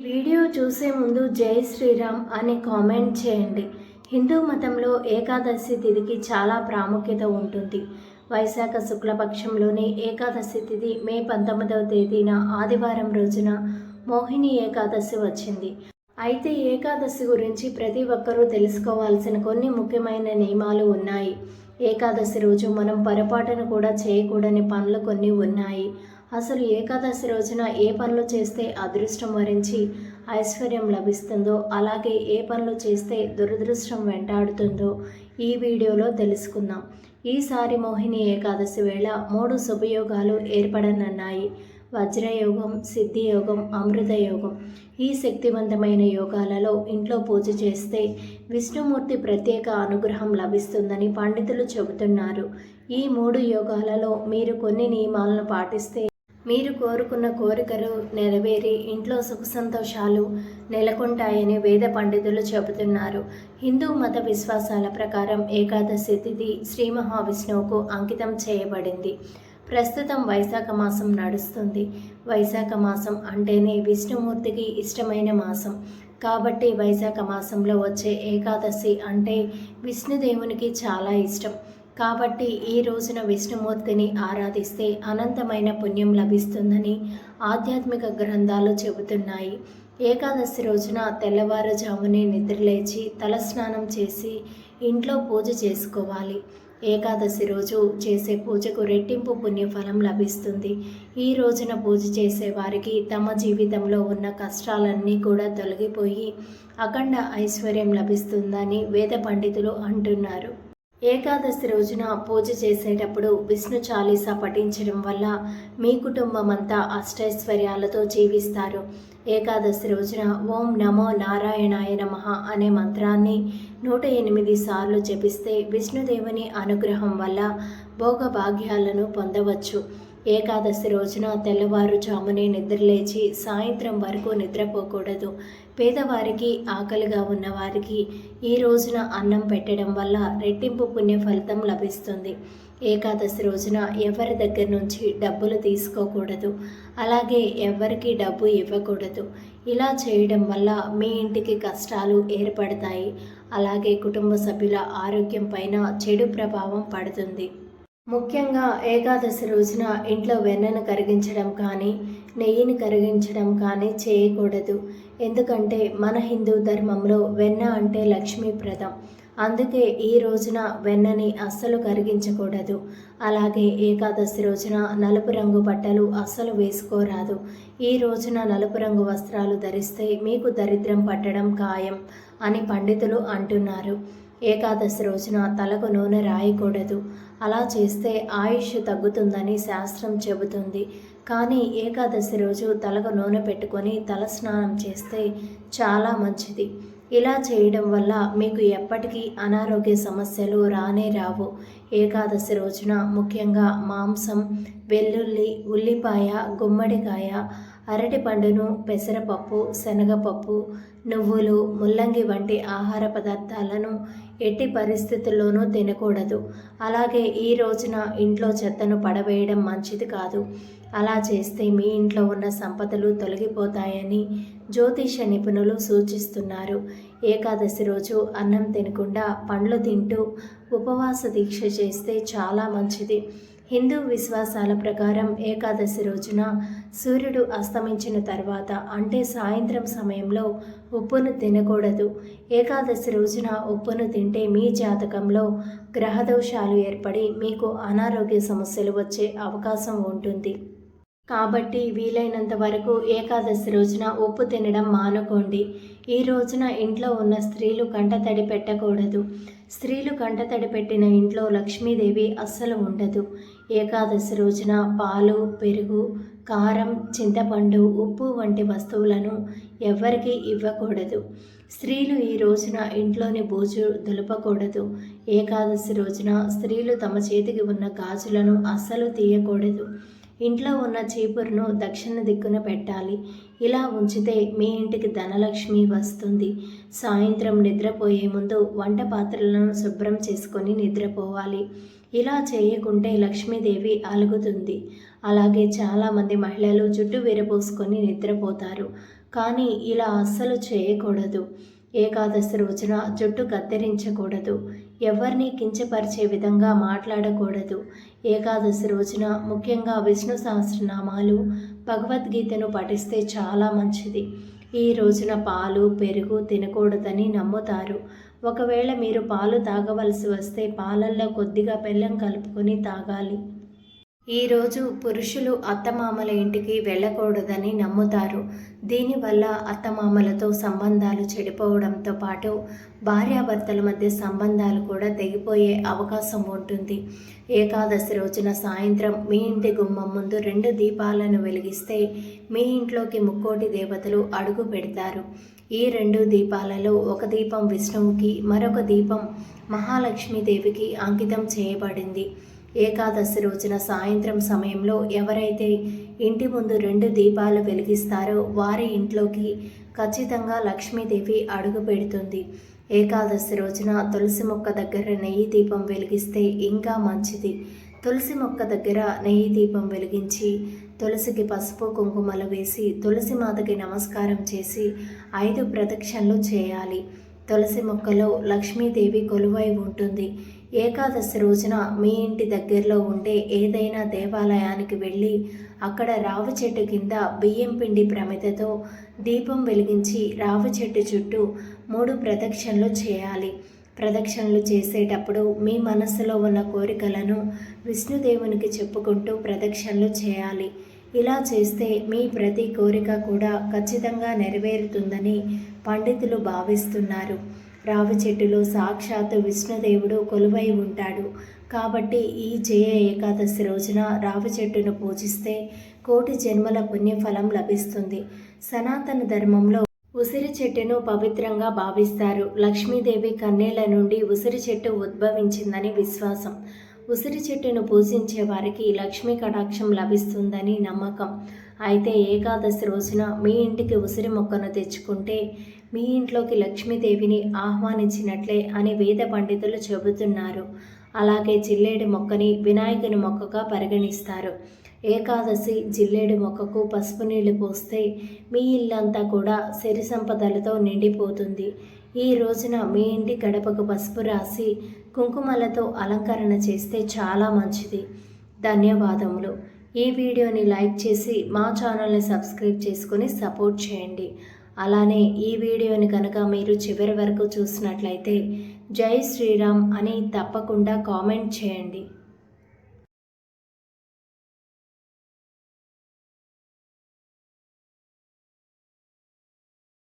Video చూసే ముందు జై శ్రీరామ్ అని కామెంట్ చేయండి. హిందూ మతంలో ఏకాదశి తిథికి చాలా ప్రాముఖ్యత ఉంటుంది. వైశాఖ శుక్లపక్షంలోని ఏకాదశి తిథి మే పంతొమ్మిదవ తేదీన ఆదివారం రోజున మోహిని ఏకాదశి వచ్చింది. అయితే ఏకాదశి గురించి ప్రతి ఒక్కరూ తెలుసుకోవాల్సిన కొన్ని ముఖ్యమైన నియమాలు ఉన్నాయి. ఏకాదశి రోజు మనం పొరపాటును కూడా చేయకూడని పనులు కొన్ని ఉన్నాయి. అసలు ఏకాదశి రోజున ఏ పనులు చేస్తే అదృష్టం వరించి ఐశ్వర్యం లభిస్తుందో అలాగే ఏ పనులు చేస్తే దురదృష్టం వెంటాడుతుందో ఈ వీడియోలో తెలుసుకుందాం. ఈసారి మోహిని ఏకాదశి వేళ మూడు శుభయోగాలు ఏర్పడనున్నాయి. వజ్రయోగం సిద్ధియోగం అమృతయోగం. ఈ శక్తివంతమైన యోగాలలో ఇంట్లో పూజ చేస్తే విష్ణుమూర్తి ప్రత్యేక అనుగ్రహం లభిస్తుందని పండితులు చెబుతున్నారు. ఈ మూడు యోగాలలో మీరు కొన్ని నియమాలను పాటిస్తే మీరు కోరుకున్న కోరికలు నెరవేరి ఇంట్లో సుఖ సంతోషాలు నెలకొంటాయని వేద పండితులు చెబుతున్నారు. హిందూ మత విశ్వాసాల ప్రకారం ఏకాదశి తిథి శ్రీ మహావిష్ణువుకు అంకితం చేయబడింది. ప్రస్తుతం వైశాఖ మాసం నడుస్తుంది. వైశాఖ మాసం అంటేనే విష్ణుమూర్తికి ఇష్టమైన మాసం. కాబట్టి వైశాఖ మాసంలో వచ్చే ఏకాదశి అంటే విష్ణుదేవునికి చాలా ఇష్టం. కాబట్టి ఈ రోజున విష్ణుమూర్తిని ఆరాధిస్తే అనంతమైన పుణ్యం లభిస్తుందని ఆధ్యాత్మిక గ్రంథాలు చెబుతున్నాయి. ఏకాదశి రోజున తెల్లవారుజామునే నిద్రలేచి తలస్నానం చేసి ఇంట్లో పూజ చేసుకోవాలి. ఏకాదశి రోజు చేసే పూజకు రెట్టింపు పుణ్యఫలం లభిస్తుంది. ఈ రోజున పూజ చేసే వారికి తమ జీవితంలో ఉన్న కష్టాలన్నీ కూడా తొలగిపోయి అఖండ ఐశ్వర్యం లభిస్తుందని వేద పండితులు అంటున్నారు. ఏకాదశి రోజున పూజ చేసేటప్పుడు విష్ణు చాలీసా పఠించడం వల్ల మీ కుటుంబం అంతా అష్టైశ్వర్యాలతో జీవిస్తారు. ఏకాదశి రోజున ఓం నమో నారాయణాయ నమ అనే మంత్రాన్ని నూట ఎనిమిది సార్లు జపిస్తే విష్ణుదేవుని అనుగ్రహం వల్ల భోగభాగ్యాలను పొందవచ్చు. ఏకాదశి రోజున తెల్లవారుజామునే నిద్రలేచి సాయంత్రం వరకు నిద్రపోకూడదు. పేదవారికి ఆకలిగా ఉన్నవారికి ఈ రోజున అన్నం పెట్టడం వల్ల రెట్టింపు పుణ్య ఫలితం లభిస్తుంది. ఏకాదశి రోజున ఎవరి దగ్గర నుంచి డబ్బులు తీసుకోకూడదు. అలాగే ఎవరికి డబ్బు ఇవ్వకూడదు. ఇలా చేయడం వల్ల మీ ఇంటికి కష్టాలు ఏర్పడతాయి. అలాగే కుటుంబ సభ్యుల ఆరోగ్యం పైన చెడు ప్రభావం పడుతుంది. ముఖ్యంగా ఏకాదశి రోజున ఇంట్లో వెన్నను కరిగించడం కానీ నెయ్యిని కరిగించడం కానీ చేయకూడదు. ఎందుకంటే మన హిందూ ధర్మంలో వెన్న అంటే లక్ష్మీప్రదం. అందుకే ఈ రోజున వెన్నని అస్సలు కరిగించకూడదు. అలాగే ఏకాదశి రోజున నలుపు రంగు బట్టలు అస్సలు వేసుకోరాదు. ఈ రోజున నలుపు రంగు వస్త్రాలు ధరిస్తే మీకు దరిద్రం పట్టడం ఖాయం అని పండితులు అంటున్నారు. ఏకాదశి రోజున తలకు నూనె రాయకూడదు. అలా చేస్తే ఆయుష్ తగ్గుతుందని శాస్త్రం చెబుతుంది. కానీ ఏకాదశి రోజు తలకు నూనె పెట్టుకొని తల స్నానం చేస్తే చాలా మంచిది. ఇలా చేయడం వల్ల మీకు ఎప్పటికీ అనారోగ్య సమస్యలు రానే రావు. ఏకాదశి రోజున ముఖ్యంగా మాంసం వెల్లుల్లి ఉల్లిపాయ గుమ్మడికాయ అరటి పండును పెసరపప్పు శనగపప్పు నువ్వులు ముల్లంగి వంటి ఆహార పదార్థాలను ఎట్టి పరిస్థితుల్లోనూ తినకూడదు. అలాగే ఈ రోజున ఇంట్లో చెత్తను పడవేయడం మంచిది కాదు. అలా చేస్తే మీ ఇంట్లో ఉన్న సంపదలు తొలగిపోతాయని జ్యోతిష నిపుణులు సూచిస్తున్నారు. ఏకాదశి రోజు అన్నం తినకుండా పండ్లు తింటూ ఉపవాస దీక్ష చేస్తే చాలా మంచిది. హిందూ విశ్వాసాల ప్రకారం ఏకాదశి రోజున సూర్యుడు అస్తమించిన తర్వాత అంటే సాయంత్రం సమయంలో ఉప్పును తినకూడదు. ఏకాదశి రోజున ఉప్పును తింటే మీ జాతకంలో గ్రహదోషాలు ఏర్పడి మీకు అనారోగ్య సమస్యలు వచ్చే అవకాశం ఉంటుంది. కాబట్టి వీలైనంత వరకు ఏకాదశి రోజున ఉప్పు తినడం మానుకోండి. ఈ రోజున ఇంట్లో ఉన్న స్త్రీలు కంటతడి పెట్టకూడదు. స్త్రీలు కంటతడి పెట్టిన ఇంట్లో లక్ష్మీదేవి అస్సలు ఉండదు. ఏకాదశి రోజున పాలు పెరుగు కారం చింతపండు ఉప్పు వంటి వస్తువులను ఎవ్వరికీ ఇవ్వకూడదు. స్త్రీలు ఈ రోజున ఇంట్లోని బూజు దులపకూడదు. ఏకాదశి రోజున స్త్రీలు తమ చేతికి ఉన్న గాజులను అస్సలు తీయకూడదు. ఇంట్లో ఉన్న చీపురును దక్షిణ దిక్కున పెట్టాలి. ఇలా ఉంచితే మీ ఇంటికి ధనలక్ష్మి వస్తుంది. సాయంత్రం నిద్రపోయే ముందు వంట పాత్రలను శుభ్రం చేసుకొని నిద్రపోవాలి. ఇలా చేయకుంటే లక్ష్మీదేవి అలుగుతుంది. అలాగే చాలామంది మహిళలు జుట్టు విరబోసుకొని నిద్రపోతారు. కానీ ఇలా అస్సలు చేయకూడదు. ఏకాదశి రోజున జుట్టు కత్తిరించకూడదు. ఎవరిని కించపరిచే విధంగా మాట్లాడకూడదు. ఏకాదశి రోజున ముఖ్యంగా విష్ణు సహస్రనామాలు భగవద్గీతను పఠిస్తే చాలా మంచిది. ఈ రోజున పాలు పెరుగు తినకూడదని నమ్ముతారు. ఒకవేళ మీరు పాలు తాగవలసి వస్తే పాలల్లో కొద్దిగా బెల్లం కలుపుకొని తాగాలి. ఈరోజు పురుషులు అత్తమామల ఇంటికి వెళ్ళకూడదని నమ్ముతారు. దీనివల్ల అత్తమామలతో సంబంధాలు చెడిపోవడంతో పాటు భార్యాభర్తల మధ్య సంబంధాలు కూడా తెగిపోయే అవకాశం ఉంటుంది. ఏకాదశి రోజున సాయంత్రం మీ ఇంటి గుమ్మం ముందు రెండు దీపాలను వెలిగిస్తే మీ ఇంట్లోకి ముక్కోటి దేవతలు అడుగు పెడతారు. ఈ రెండు దీపాలలో ఒక దీపం విష్ణువుకి మరొక దీపం మహాలక్ష్మీదేవికి అంకితం చేయబడింది. ఏకాదశి రోజున సాయంత్రం సమయంలో ఎవరైతే ఇంటి ముందు రెండు దీపాలు వెలిగిస్తారో వారి ఇంట్లోకి ఖచ్చితంగా లక్ష్మీదేవి అడుగు పెడుతుంది. ఏకాదశి రోజున తులసి మొక్క దగ్గర నెయ్యి దీపం వెలిగిస్తే ఇంకా మంచిది. తులసి మొక్క దగ్గర నెయ్యి దీపం వెలిగించి తులసికి పసుపు కుంకుమలు వేసి తులసి మాతకి నమస్కారం చేసి ఐదు ప్రదక్షిణలు చేయాలి. తులసి మొక్కలో లక్ష్మీదేవి కొలువై ఉంటుంది. ఏకాదశి రోజున మీ ఇంటి దగ్గరలో ఉండే ఏదైనా దేవాలయానికి వెళ్ళి అక్కడ రావి చెట్టు కింద బియ్యం పిండి ప్రమిదతో దీపం వెలిగించి రావి చెట్టు చుట్టూ మూడు ప్రదక్షిణలు చేయాలి. ప్రదక్షిణలు చేసేటప్పుడు మీ మనస్సులో ఉన్న కోరికలను విష్ణుదేవునికి చెప్పుకుంటూ ప్రదక్షిణలు చేయాలి. ఇలా చేస్తే మీ ప్రతి కోరిక కూడా ఖచ్చితంగా నెరవేరుతుందని పండితులు భావిస్తున్నారు. రావి చెట్టులో సాక్షాత్తు విష్ణుదేవుడు కొలువై ఉంటాడు. కాబట్టి ఈ జయ ఏకాదశి రోజున రావి చెట్టును పూజిస్తే కోటి జన్మల పుణ్యఫలం లభిస్తుంది. సనాతన ధర్మంలో ఉసిరి చెట్టును పవిత్రంగా భావిస్తారు. లక్ష్మీదేవి కన్నీళ్ళ నుండి ఉసిరి చెట్టు ఉద్భవించిందని విశ్వాసం. ఉసిరి చెట్టును పూజించే వారికి లక్ష్మీ కటాక్షం లభిస్తుందని నమ్మకం. అయితే ఏకాదశి రోజున మీ ఇంటికి ఉసిరి మొక్కను తెచ్చుకుంటే మీ ఇంట్లోకి లక్ష్మీదేవిని ఆహ్వానించినట్లే అని వేద పండితులు చెబుతున్నారు. అలాగే జిల్లేడు మొక్కని వినాయకుని మొక్కగా పరిగణిస్తారు. ఏకాదశి జిల్లేడు మొక్కకు పసుపు నీళ్ళు పోస్తే మీ ఇల్లంతా కూడా సిరి సంపదలతో నిండిపోతుంది. ఈ రోజున మీ ఇంటి గడపకు పసుపు రాసి కుంకుమలతో అలంకరణ చేస్తే చాలా మంచిది. ధన్యవాదములు. ఈ వీడియోని లైక్ చేసి మా ఛానల్ని సబ్స్క్రైబ్ చేసుకొని సపోర్ట్ చేయండి. అలానే ఈ వీడియోని కనుక మీరు చివరి వరకు చూసినట్లయితే జై శ్రీరామ్ అని తప్పకుండా కామెంట్ చేయండి.